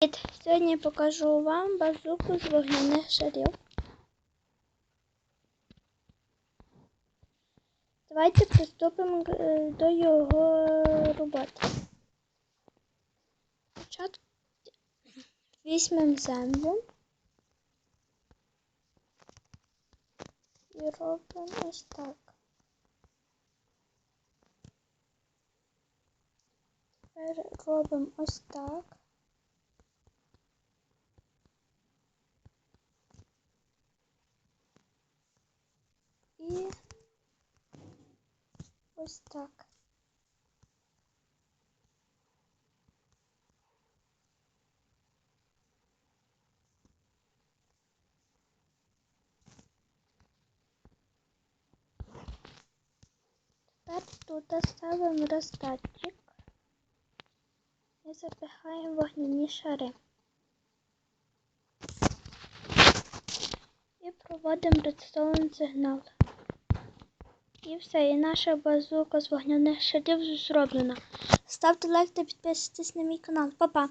Привіт! Сьогодні покажу вам базуку з вогняних шарів. Давайте приступимо е, до його роботи. Спочатку візьмемо землю і робимо ось так. Тепер робимо ось так. І ось так. Тепер тут ставимо розтатчик і запихаємо вогняні шари. І проводимо редстоун сигнал. І все, і наша базука з вогняних шарів зроблена. Ставте лайк та підписуйтесь на мій канал. Па-па!